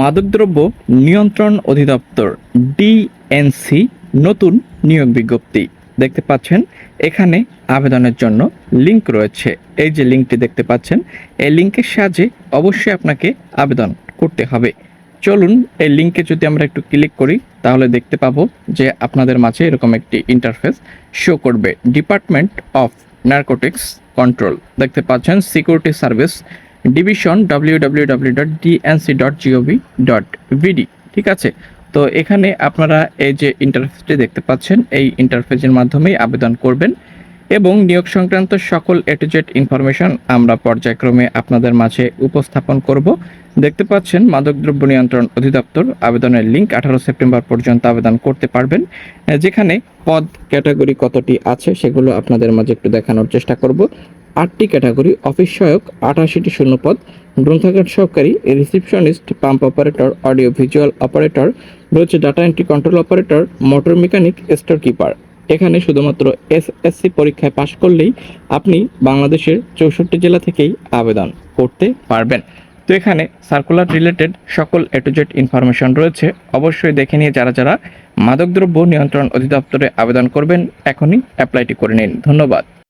মাদকদ্রব্য নিয়ন্ত্রণ অধিদপ্তর ডিএনসি নতুন নিয়োগ বিজ্ঞপ্তি। দেখতে পাচ্ছেন, এখানে আবেদনের জন্য লিংক রয়েছে। এই যে লিঙ্কটি দেখতে পাচ্ছেন, এই লিঙ্কের সাহায্যে অবশ্যই আপনাকে আবেদন করতে হবে। চলুন, এই লিঙ্কে যদি আমরা একটু ক্লিক করি, তাহলে দেখতে পাবো যে আপনাদের মাঝে এরকম একটি ইন্টারফেস শো করবে। ডিপার্টমেন্ট অফ নার্কোটিক্স কন্ট্রোল দেখতে পাচ্ছেন security service division W W W dot DNC dot GOV dot BD ঠিক আছে? তো এখানে আপনারা এই যে ইন্টারফেসটি দেখতে পাচ্ছেন, এই ইন্টারফেসের মাধ্যমেই আবেদন করবেন। এবং নিয়োগ সংক্রান্ত সকল এ টু জেড ইনফরমেশন আমরা পর্যায়ক্রমে আপনাদের মাঝে উপস্থাপন করব। দেখতে পাচ্ছেন মাদকদ্রব্য নিয়ন্ত্রণ অধিদপ্তর আবেদনের লিঙ্ক আঠারো সেপ্টেম্বর পর্যন্ত আবেদন করতে পারবেন। যেখানে পদ, ক্যাটাগরি কতটি আছে সেগুলো আপনাদের মাঝে একটু দেখানোর চেষ্টা করব। আটটি ক্যাটাগরি, অফিস সহায়ক আঠাশিটি শূন্যপদ গ্রন্থাগার সহকারী, receptionist, pump operator, audio visual operator, রয়েছে data entry control operator, motor mechanic store keeper এখানে শুধুমাত্র এসএসসি পরীক্ষায় পাশ করলেই আপনি বাংলাদেশের চৌষট্টি জেলা থেকেই আবেদন করতে পারবেন। তো এখানে সার্কুলার রিলেটেড সকল এ ইনফরমেশন রয়েছে। অবশ্যই দেখে নিয়ে যারা যারা মাদকদ্রব্য নিয়ন্ত্রণ অধিদপ্তরে আবেদন করবেন, এখনই অ্যাপ্লাইটি করে নিন। ধন্যবাদ।